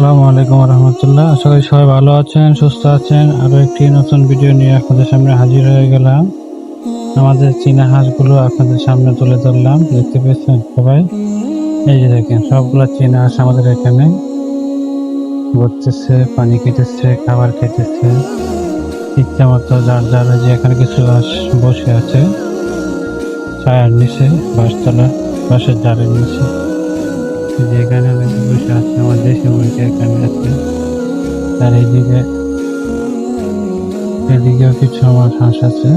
আসসালামু আলাইকুম রহমতুল্লাহ আশা করি সবাই ভালো আছেন, সুস্থ আছেন। আরও একটি নতুন ভিডিও নিয়ে আপনাদের সামনে হাজির হয়ে গেলাম। আমাদের চীনা হাঁসগুলো আপনাদের সামনে তুলে ধরলাম। দেখতে পেয়েছেন সবাই? এই যে দেখেন, সবগুলো চীনা হাঁস আমাদের এখানে। ঘুরতেছে, পানি খেতেছে, খাবার খেতেছে। ইচ্ছা মতো যার যার যে এখানে কিছু হাঁস বসে আছে, ছায়ার নিচে, বাঁশতলা, বাঁশের জারের নিচে। এই যে এখানে বসে আছে আমার দেশি মুরগি এখানে আছে। আর এইদিকে এদিকেও কিছু আমার হাঁস আছে।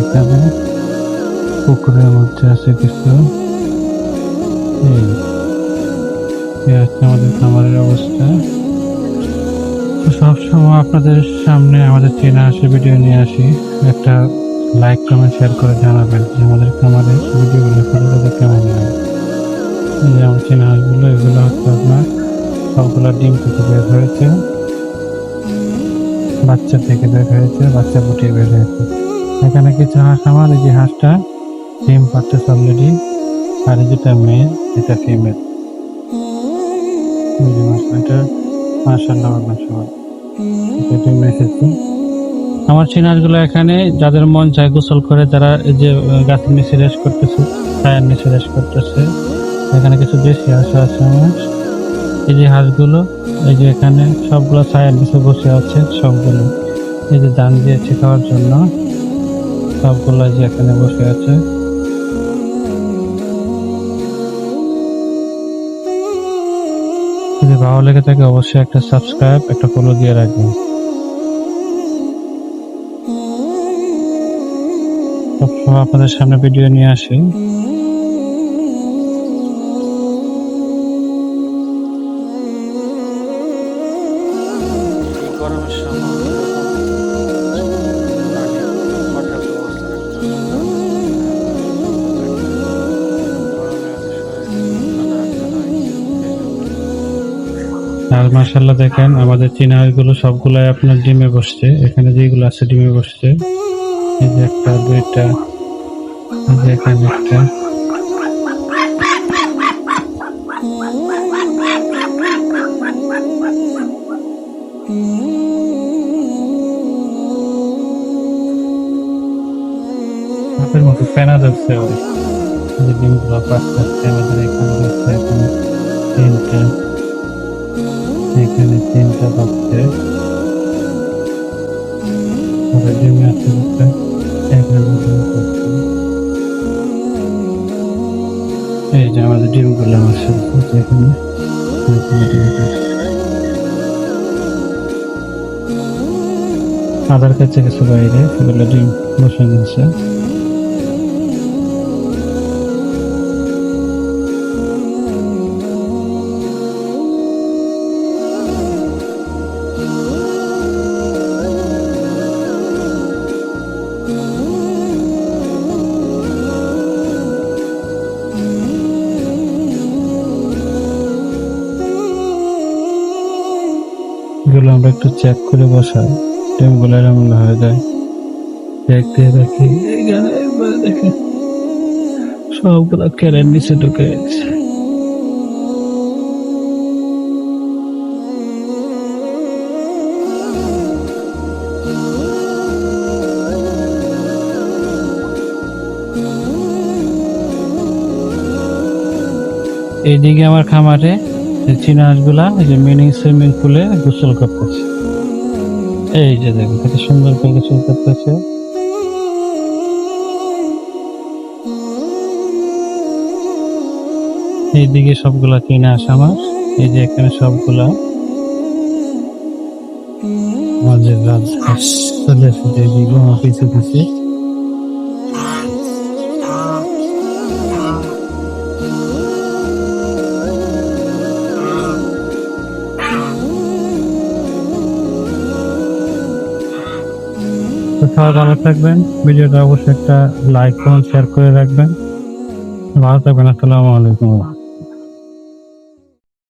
এখানে পুকুরের মধ্যে আছে কিছু। এই হচ্ছে আমাদের খামারের অবস্থা। সবসময় আপনাদের সামনে আমাদের চেনা আসে ভিডিও নিয়ে আসি। একটা লাইক কমেন্ট শেয়ার করে জানাবেন যে আমাদের খামারের ভিডিওগুলো ফটোগুলো কেমন লাগে এই যে চেনা হাঁসগুলো, এগুলো হচ্ছে আপনার সবগুলো ডিম থেকে বের হয়েছে। বাচ্চা থেকে বের হয়েছে, বাচ্চা ফুটিয়ে বের হয়েছে। এখানে কিছু হাঁস আমার, এই যে হাঁসটা ডিম পাচ্ছে অলরেডি আর যেটা মেয়ে এটা ফিমেল এটা মার্শাল্লাহ সবাই এটা ডিম এসেছে আমার চিনারগুলো এখানে, যাদের মন চায় গোসল করে তারা যে গাছের নিচে রেস করতেছে ছায়ার নিচে রেস করতেছে, এখানে কিছু দেশি হাঁস আছে আমার। এই যে হাঁসগুলো, এই যে এখানে সবগুলো ছায়ার নিচে বসে আছে, সবগুলো। এই যে দান দিয়েছে খাওয়ার জন্য, সবগুলো যে এখানে বসে আছে। যদি ভালো লেগে থাকে, অবশ্যই একটা সাবস্ক্রাইব, একটা ফলো দিয়ে রাখবেন। সবসময় আপনাদের সামনে ভিডিও নিয়ে আসি। আর মার্শাল্লাহ দেখেন আমাদের চীনা গুলো সবগুলাই আপনার ডিমে বসছে। এখানে যেগুলো আছে ডিমে বসছে। একটা, দুইটা এখানে একটা। হাতের মতো ফেনা যাচ্ছে যে ডিমগুলো পাঁচটা এখানে রয়েছে এখানে তিনটা। এই যে আমাদের ডিমগুলো আমার সাথে এখানে। আধার কাছে কিছু বাইরে সেগুলো ডিম বসে নিচ্ছে আমরা একটু চেক করে বসাই। ডিমগুলো এমন হয়ে যায়। চেক দিয়ে দেখি। এখানে একবার দেখে সবগুলো কেরের নিচে ঢুকে গেছে। এইদিকে আমার খামারে চীনা হাঁসগুলা এই যে মিনি সুইমিং পুলে গোসল করতেছে। এই যে দেখো, কত সুন্দর করে গোসল করতেছে। এইদিকে সবগুলা চীনা হাঁস আমার, এই যে এখানে সবগুলা। মাঝে রাজহাঁস চলে এসেছে এইদিকে আমার পিছু পিছিয়ে সবাই ভালো থাকবেন। ভিডিওটা অবশ্যই একটা লাইক কমেন্ট শেয়ার করে রাখবেন। ভালো থাকবেন, আসসালামু আলাইকুম।